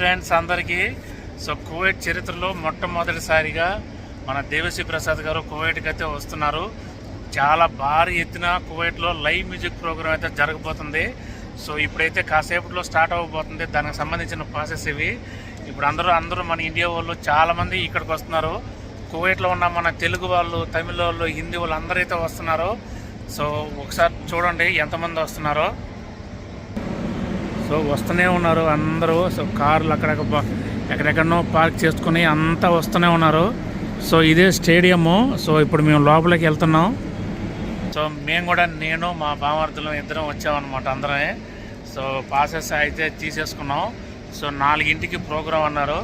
Friends అందరికీ. So Kuwait చరిత్రలో మొట్టమొదటిసారిగా మన దేవశ్రీ ప్రసాద్ గారు కువైట్కి అయితే వస్తున్నారు. చాలా భారీ ఎత్తున కువైట్లో లైవ్ మ్యూజిక్ ప్రోగ్రామ్ అయితే జరగబోతుంది. సో ఇప్పుడైతే కాసేపట్లో స్టార్ట్ అవ్వబోతుంది. దానికి సంబంధించిన ప్రాసెస్ ఇవి. ఇప్పుడు అందరూ అందరూ మన ఇండియా వాళ్ళు చాలామంది ఇక్కడికి వస్తున్నారు. కువైట్లో ఉన్న మన తెలుగు వాళ్ళు తమిళ వాళ్ళు హిందీ వాళ్ళు అందరూ అయితే వస్తున్నారు. సో ఒకసారి చూడండి ఎంతమంది వస్తున్నారో. సో వస్తూనే ఉన్నారు. అందరూ సో కార్లు అక్కడక్కడ ఎక్కడెక్కడనో పార్క్ చేసుకుని అంతా వస్తూనే ఉన్నారు. సో ఇదే స్టేడియము. సో ఇప్పుడు మేము లోపలికి వెళ్తున్నాం. సో మేము కూడా నేను మా బామర్దులు ఇద్దరం వచ్చామన్నమాట అందరమే. సో పాసెస్ అయితే తీసేసుకున్నాం. సో నాలుగింటికి ప్రోగ్రాం అన్నారు.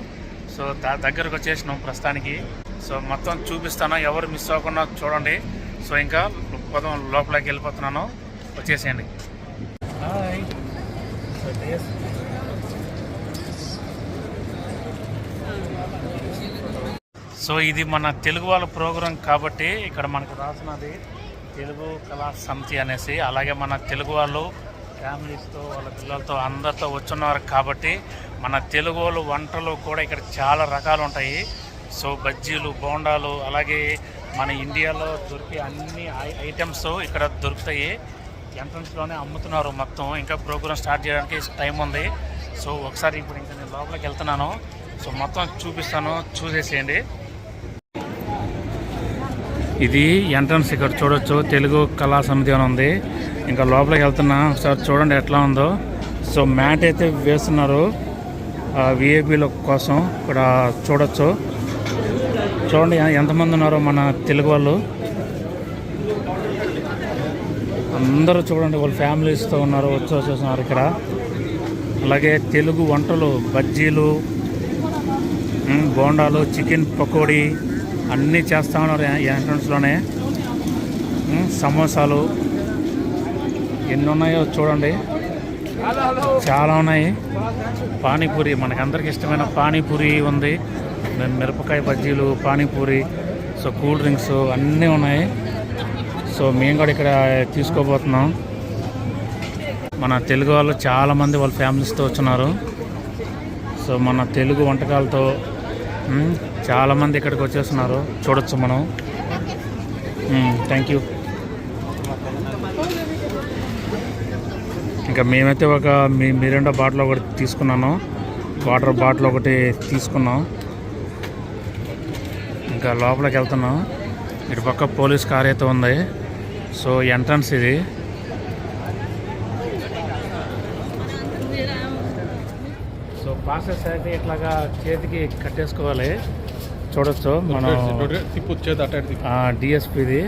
సో దా దగ్గరకు వచ్చేసినాం ప్రస్తుతానికి. సో మొత్తం చూపిస్తాను. ఎవరు మిస్ అవ్వకుండా చూడండి. సో ఇంకా పదం లోపలికి వెళ్ళిపోతున్నాను. వచ్చేసేయండి. సో ఇది మన తెలుగు వాళ్ళ ప్రోగ్రాం కాబట్టి ఇక్కడ మనకు రాసినది తెలుగు కళా సమితి అనేసి అలాగే మన తెలుగు వాళ్ళు ఫ్యామిలీస్తో వాళ్ళ పిల్లలతో అందరితో వచ్చున్నారు కాబట్టి మన తెలుగు వాళ్ళు వంటలు కూడా ఇక్కడ చాలా రకాలు ఉంటాయి. సో బజ్జీలు బోండాలు అలాగే మన ఇండియాలో దొరికే అన్ని ఐ- ఐటమ్స్ ఇక్కడ దొరుకుతాయి. ఎంట్రన్స్లోనే అమ్ముతున్నారు మొత్తం. ఇంకా ప్రోగ్రామ్ స్టార్ట్ చేయడానికి టైం ఉంది. సో ఒకసారి ఇప్పుడు ఇంకా నేను లోపలికి వెళ్తున్నాను. సో మొత్తం చూపిస్తాను. చూసేసేయండి. ఇది ఎంట్రన్స్ ఇక్కడ చూడొచ్చు. తెలుగు కళా సమితి అని ఉంది. ఇంకా లోపలికి వెళ్తున్నా. ఒకసారి చూడండి ఎట్లా ఉందో. సో మ్యాట్ అయితే వేస్తున్నారు. విఐపీల కోసం ఇక్కడ చూడొచ్చు. చూడండి ఎంతమంది ఉన్నారో మన తెలుగు వాళ్ళు. అందరూ చూడండి వాళ్ళ ఫ్యామిలీస్తో ఉన్నారు వచ్చి వచ్చేస్తున్నారు ఇక్కడ. అలాగే తెలుగు వంటలు బజ్జీలు బోండాలు చికెన్ పకోడీ అన్నీ చేస్తూ ఉన్నారు ఎంట్రన్స్లోనే సమోసాలు ఎన్ని ఉన్నాయో చూడండి. చాలా ఉన్నాయి. పానీపూరి మనకి అందరికి ఇష్టమైన పానీపూరి ఉంది. మిరపకాయ బజ్జీలు పానీపూరి సో కూల్ డ్రింక్స్ అన్నీ ఉన్నాయి. సో మేము కూడా ఇక్కడ తీసుకోబోతున్నాం. మన తెలుగు వాళ్ళు చాలామంది వాళ్ళ ఫ్యామిలీస్తో వచ్చినారు సో మన తెలుగు వంటకాలతో చాలామంది ఇక్కడికి వచ్చేస్తున్నారు. చూడొచ్చు మనం. థ్యాంక్ యూ ఇంకా మేమైతే ఒక మీ మిరిండా బాటిల్ ఒకటి తీసుకున్నాను. వాటర్ బాటిల్ ఒకటి తీసుకున్నాం. ఇంకా లోపలికి వెళ్తున్నాం. ఇటు పక్క పోలీస్ కార్ అయితే ఉంది. సో ఎంట్రన్స్ ఇది. సో ప్రాసెస్ అయితే ఇట్లాగా చేతికి కట్టేసుకోవాలి. చూడొచ్చు మనం. డిఎస్పిది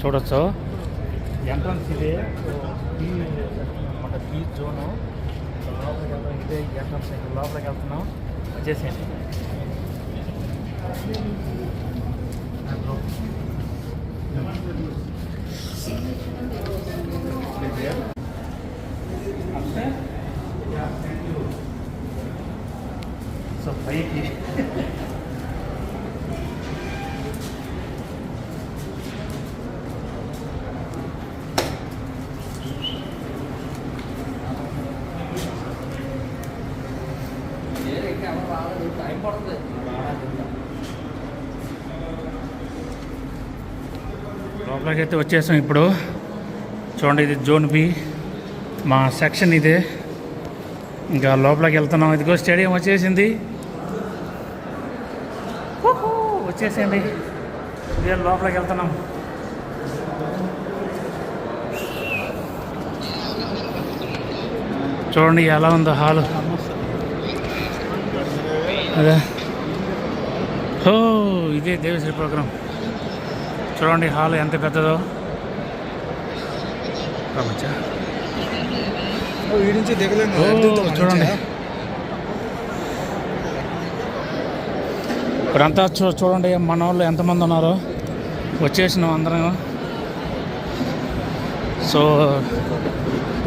చూడొచ్చు. ఎంట్రన్స్ ఇది. మన బీచ్ జోను. ఇదే ఎంట్రన్స్. లోపలికి వెళ్తున్నాం. వచ్చేసేయండి. సో పైకి లోపలికి అయితే వచ్చేసాం ఇప్పుడు చూడండి ఇది జోన్ బి మా సెక్షన్ ఇదే. ఇంకా లోపలికి వెళ్తున్నాం. ఇదిగో స్టేడియం వచ్చేసింది. వచ్చేసేయండి. ఇదే లోపలికి వెళ్తున్నాం. చూడండి ఎలా ఉందో హాలు. అదే. ఓ ఇదే దేవశ్రీ ప్రోగ్రాం. చూడండి హాల్ ఎంత పెద్దదో. చూడండి? ఇప్పుడంతా చూ చూడండి మన వాళ్ళు ఎంతమంది ఉన్నారో. వచ్చేసినాం అందరం. సో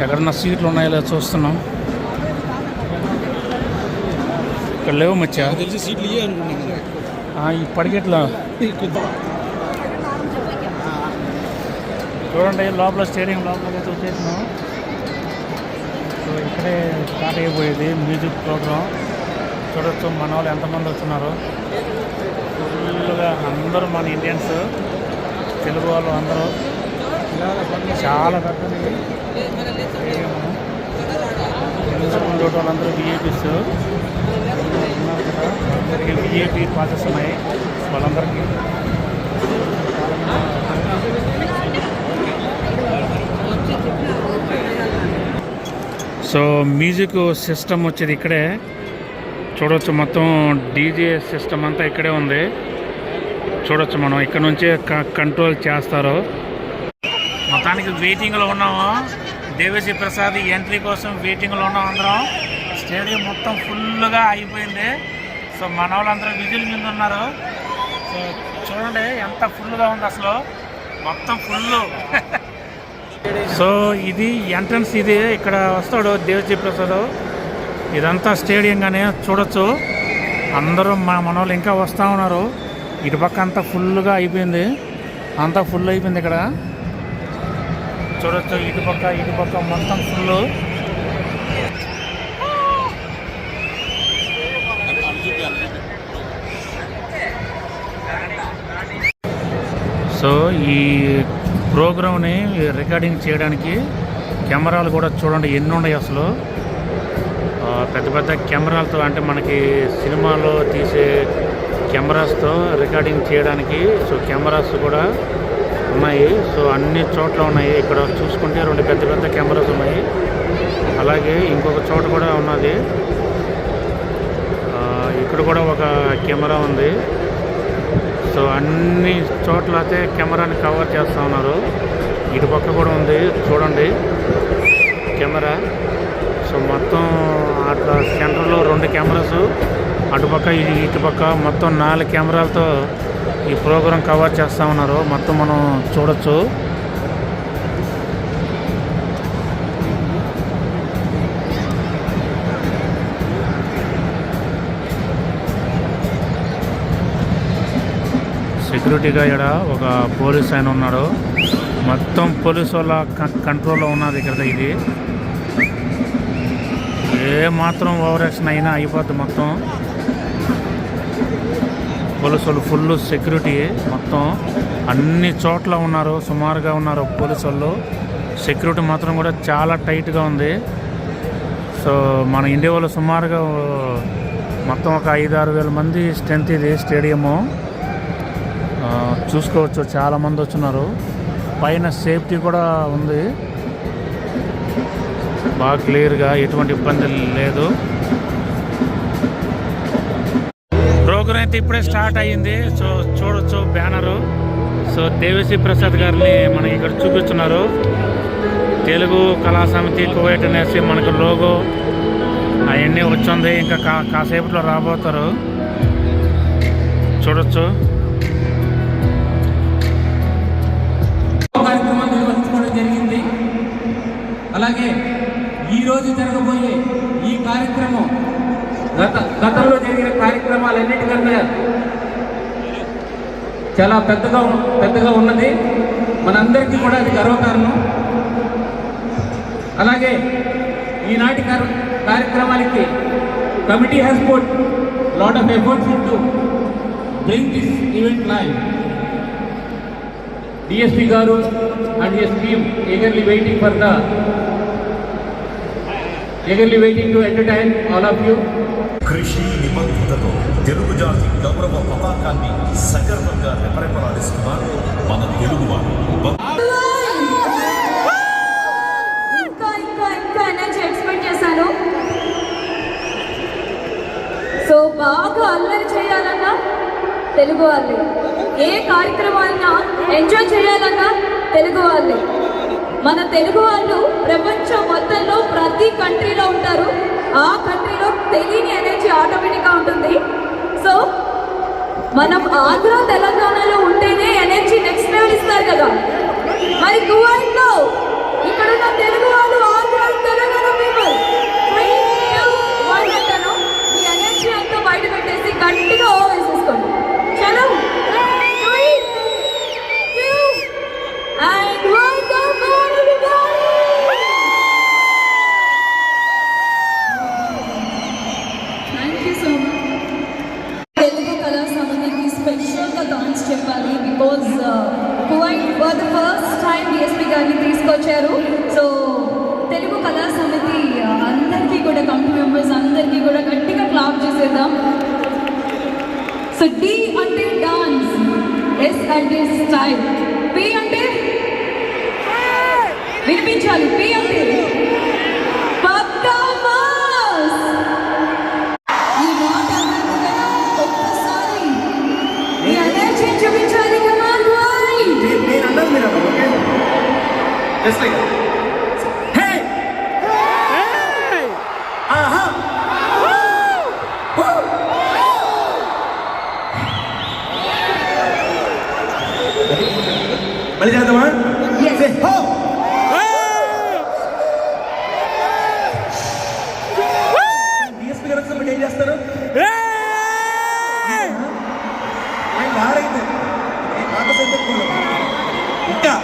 ఎక్కడన్నా సీట్లు ఉన్నాయో లేదో చూస్తున్నాం. ఇక్కడ లేవు మచ్చా. తెలిసి సీట్లు ఇయ్యే అనుకున్నాను కదా. ఆ, ఈ పడికెట్లో చూడండి లోపల స్టేడియం లోపల అయితే వచ్చేసినాం. సో ఇక్కడే స్టార్ట్ అయిపోయేది మ్యూజిక్ ప్రోగ్రామ్ చూడొచ్చు మన వాళ్ళు ఎంతమంది వచ్చినారు ఫుల్గా అందరూ మన ఇండియన్స్ తెలుగు వాళ్ళు అందరూ. చాలా పెద్దది. స్టేడియం చూడటం వాళ్ళందరూ విఐపీస్ ఉన్నారు కదా. అందరికీ విఐపీ పాసెస్ ఉన్నాయి. వాళ్ళందరికీ. సో మ్యూజిక్ సిస్టమ్ వచ్చేది ఇక్కడే. చూడొచ్చు మొత్తం డీజే సిస్టమ్ అంతా ఇక్కడే ఉంది. చూడొచ్చు మనం ఇక్కడ నుంచే కంట్రోల్ చేస్తారు. మొత్తానికి వెయిటింగ్లో ఉన్నాము. దేవశ్రీ ప్రసాద్ ఎంట్రీ కోసం వెయిటింగ్లో ఉన్నాం అందరం. స్టేడియం మొత్తం ఫుల్గా అయిపోయింది సో మన వాళ్ళందరూ విజిల్ మీద ఉన్నారు. సో చూడండి ఎంత ఫుల్గా ఉంది అసలు. మొత్తం ఫుల్ సో ఇది ఎంట్రన్స్ ఇది. ఇక్కడ వస్తాడు దేవజీ ప్రసాద్. ఇదంతా స్టేడియంగానే చూడొచ్చు. అందరూ మా మనోళ్ళు ఇంకా వస్తూ ఉన్నారు. ఇటుపక్క అంతా ఫుల్గా అయిపోయింది. అంతా ఫుల్ అయిపోయింది ఇక్కడ. చూడొచ్చు ఇటుపక్క ఇటుపక్క మొత్తం ఫుల్ సో ఈ ప్రోగ్రామ్ని రికార్డింగ్ చేయడానికి కెమెరాలు కూడా చూడండి ఎన్ని ఉన్నాయి అసలు? పెద్ద పెద్ద కెమెరాలతో అంటే మనకి సినిమాలో తీసే కెమెరాస్తో రికార్డింగ్ చేయడానికి సో కెమెరాస్ కూడా ఉన్నాయి. సో అన్ని చోట్ల ఉన్నాయి. ఇక్కడ చూసుకుంటే రెండు పెద్ద పెద్ద కెమెరాస్ ఉన్నాయి. అలాగే ఇంకొక చోట కూడా ఉన్నది. ఇక్కడ కూడా ఒక కెమెరా ఉంది. సో అన్ని చోట్ల అయితే కెమెరాని కవర్ చేస్తూ ఉన్నారు. ఇటు పక్క కూడా ఉంది. చూడండి. కెమెరా. సో మొత్తం అట్లా సెంటర్లో రెండు కెమెరాస్ అటుపక్క ఇటు ఇటుపక్క మొత్తం నాలుగు కెమెరాలతో ఈ ప్రోగ్రాం కవర్ చేస్తూ ఉన్నారు. మొత్తం మనం చూడొచ్చు. సెక్యూరిటీగా ఇక్కడ ఒక పోలీస్ ఆయన ఉన్నాడు. మొత్తం పోలీసు వాళ్ళ కంట్రోల్లో ఉన్నది ఇక్కడ ఇది. ఏ మాత్రం ఓవర్ యాక్షన్ అయినా అయిపోద్ది మొత్తం. పోలీసు వాళ్ళు ఫుల్ సెక్యూరిటీ మొత్తం. అన్ని చోట్ల ఉన్నారు సుమారుగా ఉన్నారు పోలీసు వాళ్ళు. సెక్యూరిటీ మాత్రం కూడా చాలా టైట్గా ఉంది. సో మన ఇండియా వాళ్ళు సుమారుగా మొత్తం ఒక ఐదు ఆరు వేల మంది స్ట్రెంత్ ఇది స్టేడియము. చూసుకోవచ్చు. చాలా మంది వచ్చినారు. పైన సేఫ్టీ కూడా ఉంది. బాగా క్లియర్గా ఎటువంటి ఇబ్బంది లేదు. ప్రోగ్రామ్ అయితే ఇప్పుడే స్టార్ట్ అయ్యింది. సో చూడొచ్చు బ్యానరు. సో దేవిశ్రీ ప్రసాద్ గారిని మనకి ఇక్కడ చూపిస్తున్నారు. తెలుగు కళా సమితి కువైట్ అనేసి మనకు లోగో అవన్నీ వచ్చింది. ఇంకా కా కాసేపట్లో రాబోతారు. చూడొచ్చు. అలాగే ఈరోజు జరగబోయే ఈ కార్యక్రమం గత గతంలో జరిగిన కార్యక్రమాలన్నిటికన్నా చాలా పెద్దగా పెద్దగా ఉన్నది. మనందరికీ కూడా అది గర్వకారణం. అలాగే ఈనాటి కార్యక్రమానికి committee has put lot of efforts to bring this event live DSP గారు and his team waiting for the eagerly waiting to entertain all of you కృషి నిబద్ధతతో తెలుగు జాతి గౌరవ పతాకాన్ని సగర్వంగా రెపరెపలాడిస్తున్నారు మన తెలుగువారు ఇంకా ఇంకా ఇంకా ఎనర్జీ ఎక్స్పెక్ట్ చేశాను. సో బాగా అల్లరి చేయాలన్నా తెలుగు వాళ్ళే. ఏ కార్యక్రమాలన్నా ఎంజాయ్ చేయాలన్నా తెలుగు వాళ్ళే. మన తెలుగు వాళ్ళు ప్రపంచం మొత్తంలో ప్రతి కంట్రీలో ఉంటారు. ఆ కంట్రీలో తెలియని ఎనర్జీ ఆటోమేటిక్గా ఉంటుంది. సో మనం ఆంధ్ర తెలంగాణలో ఉంటేనే ఎనర్జీ నెక్స్ట్ లెవెల్ ఇస్తారు కదా. మరి కువైట్లో వినిపించాలి. పి అంటే పక్కా ఇంకా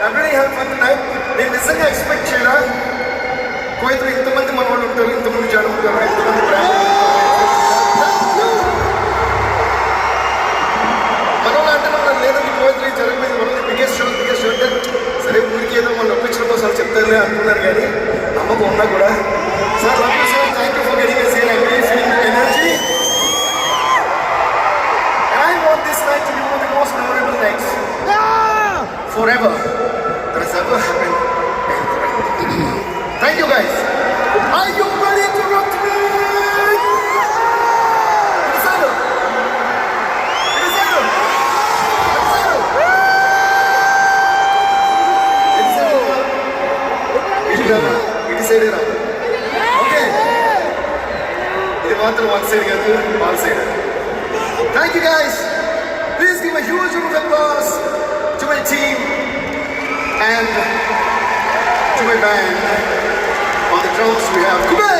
రియలీ హ్యావ్ ఫన్ నైట్ నేను నిజంగా ఎక్స్పెక్ట్ చేయరా కోయిత్లో ఇంతమంది మన వాళ్ళు ఉంటారు ఇంతమంది జనం ఉంటారు ఇంతమంది మనోళ్ళు అంటే మనం లేదండి కోయిత్లో జరగలేదు. బిగ్గెస్ట్ షో బిగ్గెస్ట్ షో అంటే సరే ఊరికి ఏదో వాళ్ళు ఒప్పించడం కోసం చెప్తారులే అనుకున్నారు కానీ నమ్మకం ఉన్నా కూడా. Sir love you sir thank you for getting yes I feeling energy to be one of the most memorable nights. Forever. Thank you guys. Are you ready to rock to me? Thank you guys. Please give a huge round of applause to my team and to my band. On the drums we have Kumail.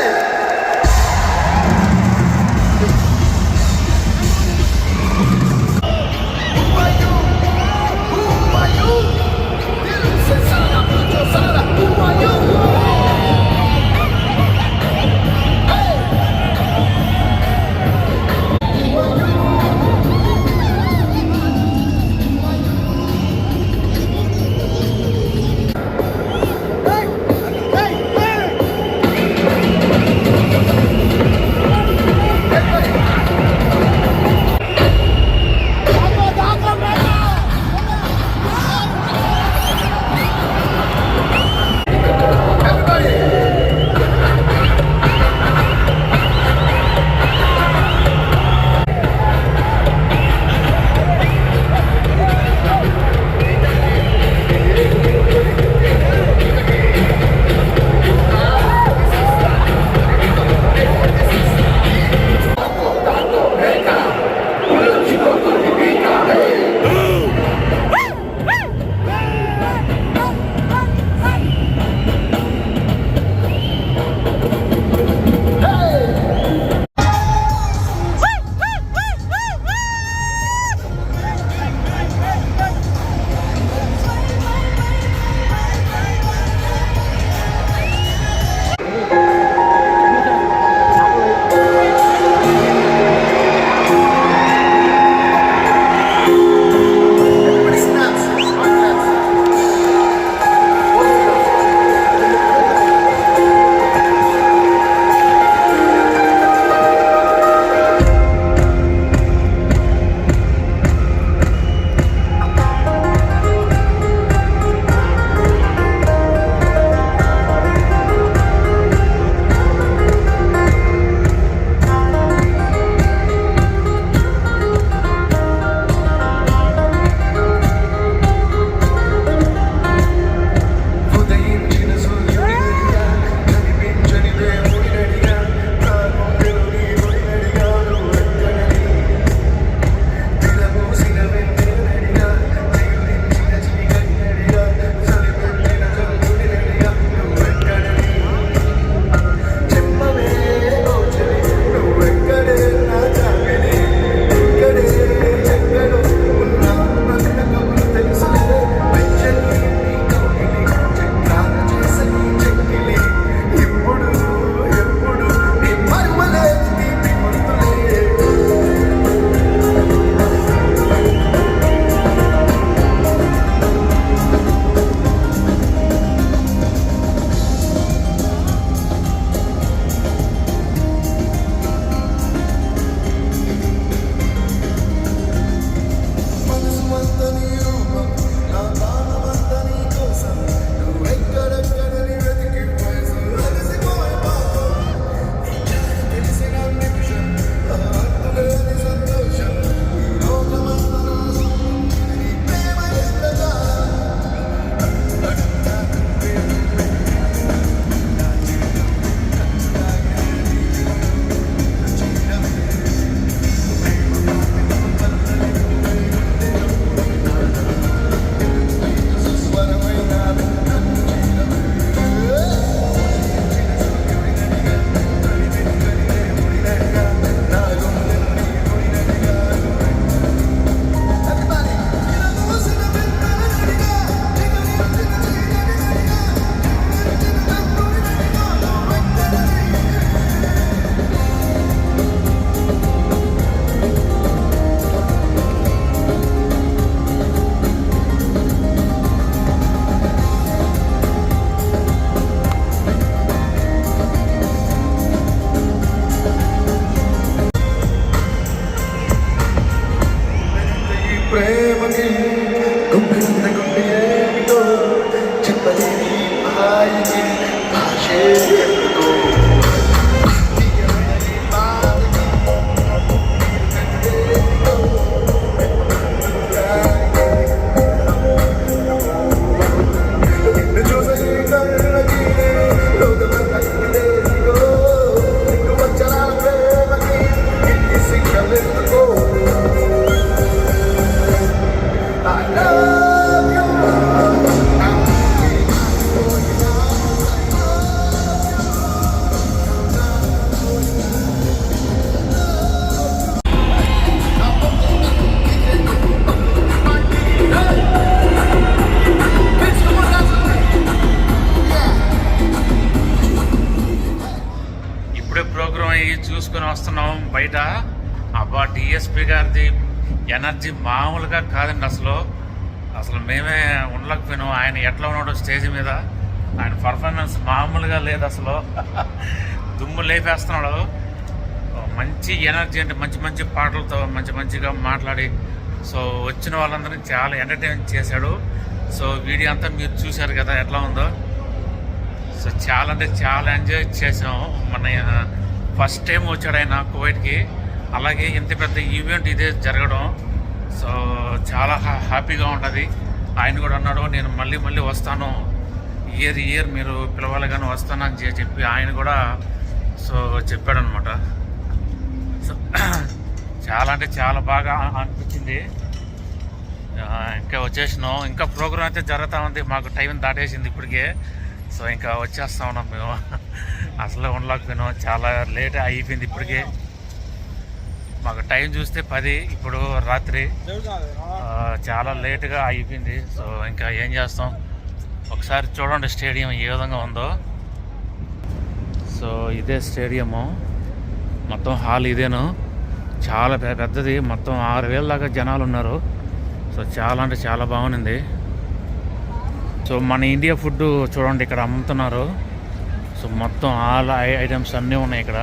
అసలు మేమే ఉండలేకపోయినాం. ఆయన ఎట్లా ఉన్నాడో stage మీద. ఆయన performance మామూలుగా లేదు అసలు. దుమ్ము లేపేస్తున్నాడు. మంచి ఎనర్జీ అంటే మంచి మంచి పాటలతో మంచి మంచిగా మాట్లాడి సో వచ్చిన వాళ్ళందరినీ చాలా ఎంటర్టైన్ చేశాడు. సో వీడియో అంతా మీరు చూశారు కదా ఎట్లా ఉందో. సో చాలా అంటే చాలా ఎంజాయ్ చేసాము మన ఫస్ట్ టైం వచ్చాడు ఆయన కువైట్కి. అలాగే ఇంత పెద్ద ఈవెంట్ ఇదే జరగడం. సో చాలా హ్యా- హ్యాపీగా ఉంటుంది. ఆయన కూడా అన్నాడు నేను మళ్ళీ మళ్ళీ వస్తాను. ఇయర్ ఇయర్ మీరు పిలవాలి కానీ వస్తాను అని చెప్పి ఆయన కూడా సో చెప్పాడనమాట సో చాలా అంటే చాలా బాగా అనిపించింది. ఇంకా వచ్చేసినాం. ఇంకా ప్రోగ్రామ్ అయితే జరుగుతూ ఉంది. మాకు టైం దాటేసింది ఇప్పటికే. సో ఇంకా వచ్చేస్తా ఉన్నాం మేము. అసలు ఉండలేకపోయినాం. చాలా లేట్ అయిపోయింది ఇప్పటికే. మాకు టైం చూస్తే పది ఇప్పుడు రాత్రి. చాలా లేట్గా అయిపోయింది సో ఇంకా ఏం చేస్తాం? ఒకసారి చూడండి స్టేడియం ఏ విధంగా ఉందో. సో ఇదే స్టేడియము. మొత్తం హాల్ ఇదేను. చాలా పెద్దది. మొత్తం ఆరు వేల దాకా జనాలు ఉన్నారు. సో చాలా అంటే చాలా బాగుంది. సో మన ఇండియా ఫుడ్ చూడండి ఇక్కడ అమ్ముతున్నారు. సో మొత్తం ఆల్ ఐటమ్స్ అన్నీ ఉన్నాయి ఇక్కడ.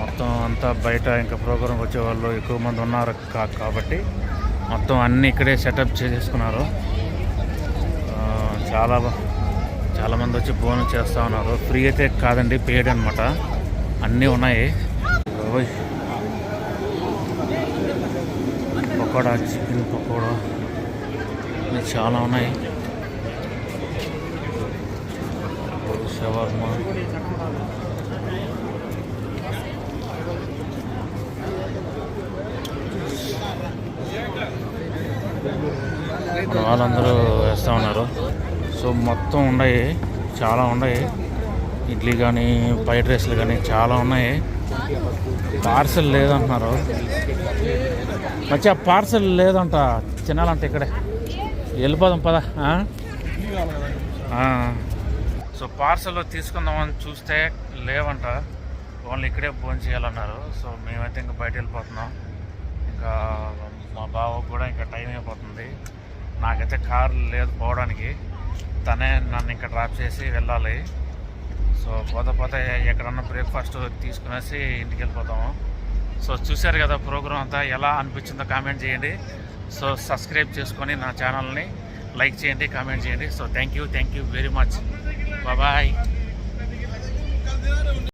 మొత్తం అంతా బయట ఇంకా ప్రోగ్రామ్ వచ్చేవాళ్ళు ఎక్కువ మంది ఉన్నారు కాబట్టి మొత్తం అన్నీ ఇక్కడే సెటప్ చేసేసుకున్నారు. చాలా చాలామంది వచ్చి భోజనం చేస్తూ ఉన్నారు. ఫ్రీ అయితే కాదండి పేడ్ అనమాట అన్నీ ఉన్నాయి. ఓయ్. పకోడా చికెన్ పకోడా ఇవి చాలా ఉన్నాయి. షవర్మా వాళ్ళందరూ వేస్తూ ఉన్నారు. సో మొత్తం ఉన్నాయి. చాలా ఉన్నాయి. ఇడ్లీ కానీ ఫ్రైడ్ రైస్లు కానీ చాలా ఉన్నాయి. పార్సల్ లేదంటున్నారు. మంచిగా పార్సల్ లేదంట. తినాలంట ఇక్కడే. వెళ్ళిపోదాం పద. సో పార్సల్ తీసుకుందామని చూస్తే లేవంట. ఓన్లీ ఇక్కడే ఫోన్ చేయాలన్నారు. సో మేమైతే ఇంకా బయట వెళ్ళిపోతున్నాం. ఇంకా మా బావకు కూడా ఇంకా టైం అయిపోతుంది. నాకైతే కార్ లేదు పోవడానికి. తనే నన్ను ఇంకా డ్రాప్ చేసి వెళ్ళాలి. సో పోతే పోతే ఎక్కడన్నా బ్రేక్ఫాస్ట్ తీసుకునేసి ఇంటికి వెళ్ళిపోతాము. సో చూశారు కదా ప్రోగ్రామ్ అంతా ఎలా అనిపించిందో కామెంట్ చేయండి. సో సబ్స్క్రైబ్ చేసుకొని నా ఛానల్ని లైక్ చేయండి కామెంట్ చేయండి. So thank you thank you very much. Bye.